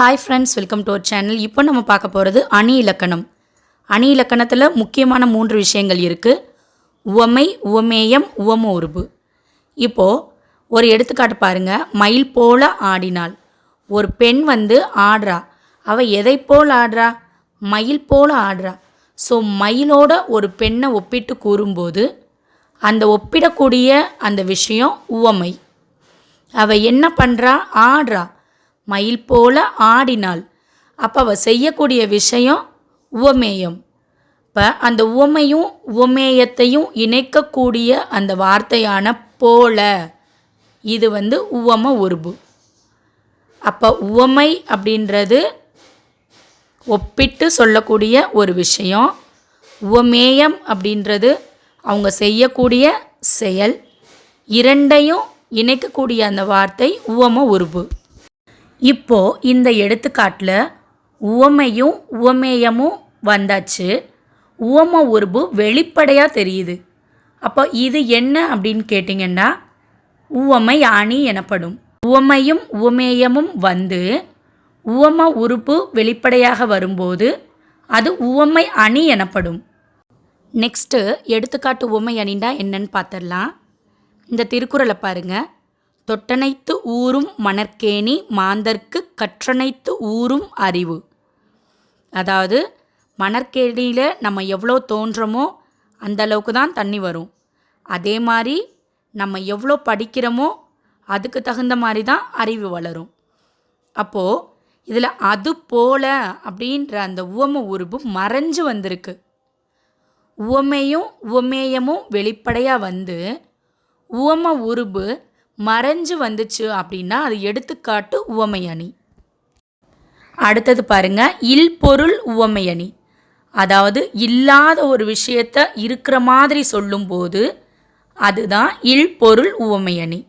Hi friends welcome to our channel இப்போ நம்ம பார்க்க போகிறது அணி இலக்கணம். அணி இலக்கணத்தில் முக்கியமான மூன்று விஷயங்கள் இருக்குது உவமை உவமேயம் உவம உருபு இப்போது ஒரு எடுத்துக்காட்டு பாருங்கள் மயில் போல ஆடினாள். ஒரு பெண் வந்து ஆடுறா. அவள் எதை போல் ஆடுறா? மயில் போல ஆடுறா. ஸோ மயிலோட ஒரு பெண்ணை ஒப்பிட்டு கூறும்போது அந்த ஒப்பிடக்கூடிய அந்த விஷயம் உவமை. அவள் என்ன பண்ணுறா ஆடுறா. மயில் போல ஆடினாள். அப்போ அவள் செய்யக்கூடிய விஷயம் உவமேயம். இப்போ அந்த உவமையும் உவமேயத்தையும் இணைக்கக்கூடிய அந்த வார்த்தையான போல இது வந்து உவம உருபு. அப்போ உவமை அப்படின்றது ஒப்பிட்டு சொல்லக்கூடிய ஒரு விஷயம். உவமேயம் அப்படின்றது அவங்க செய்யக்கூடிய செயல். இரண்டையும் இணைக்கக்கூடிய அந்த வார்த்தை உவம உருபு. இப்போ இந்த எடுத்துக்காட்டில் உவமையும் உவமேயமும் வந்தாச்சு. உவம உருபு வெளிப்படையாக தெரியுது. அப்போ இது என்ன அப்படின்னு கேட்டிங்கன்னா உவமை அணி எனப்படும். உவமையும் உவமேயமும் வந்து உவம உறுப்பு வெளிப்படையாக வரும்போது அது உவமை அணி எனப்படும். நெக்ஸ்ட்டு எடுத்துக்காட்டு உவமை அணிண்டா என்னன்னு பார்த்துடலாம். இந்த திருக்குறளை பாருங்கள் தொட்டனைத்து ஊறும் மணற்கேணி மாந்தர்க்கு கற்றனைத்து ஊறும் அறிவு. அதாவது மணற்கேணியில் நம்ம எவ்வளோ தோன்றமோ அந்த அளவுக்கு தான் தண்ணி வரும். அதே மாதிரி நம்ம எவ்வளோ படிக்கிறோமோ அதுக்கு தகுந்த மாதிரி தான் அறிவு வளரும். அப்போது இதில் அது போல அப்படின்ற அந்த உவம உருபு மறைஞ்சு வந்திருக்கு. உவமையும் உவமேயமும் வெளிப்படையாக வந்து உவம உருபு மறைஞ்சு வந்துச்சு அப்படின்னா அது எடுத்துக்காட்டு உவமை அணி. அடுத்தது பாருங்க இல் பொருள் உவமை அணி. அதாவது இல்லாத ஒரு விஷயத்த இருக்கிற மாதிரி சொல்லும்போது அதுதான் இல் பொருள் உவமை அணி.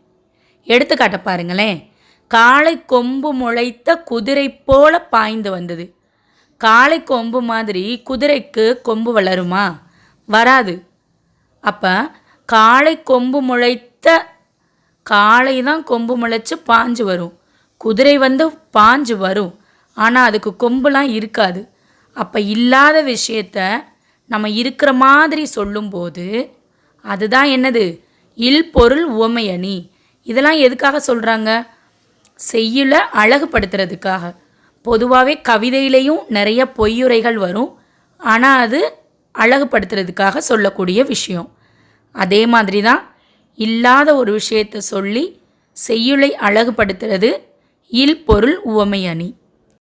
எடுத்துக்காட்ட பாருங்களேன் காளை கொம்பு முளைத்த குதிரை போல பாய்ந்து வந்தது. காளை கொம்பு மாதிரி குதிரைக்கு கொம்பு வளருமா? வராது. அப்போ காளை கொம்பு முளைத்த காளை தான் கொம்பு முளைச்சி பாஞ்சு வரும். குதிரை வந்து பாஞ்சு வரும். ஆனால் அதுக்கு கொம்புலாம் இருக்காது. அப்போ இல்லாத விஷயத்த நம்ம இருக்கிற மாதிரி சொல்லும்போது அதுதான் என்னது? இல் பொருள் உவமையணி இதெல்லாம் எதுக்காக சொல்கிறாங்க செய்யுளை அழகுபடுத்துறதுக்காக. பொதுவாகவே கவிதையிலையும் நிறைய பொய்யுரைகள் வரும். ஆனால் அது அழகுபடுத்துறதுக்காக சொல்லக்கூடிய விஷயம். அதே மாதிரி தான் இல்லாத ஒரு விஷயத்தை சொல்லி செய்யுளை அழகுபடுத்துறது இல் பொருள் உவமை அணி.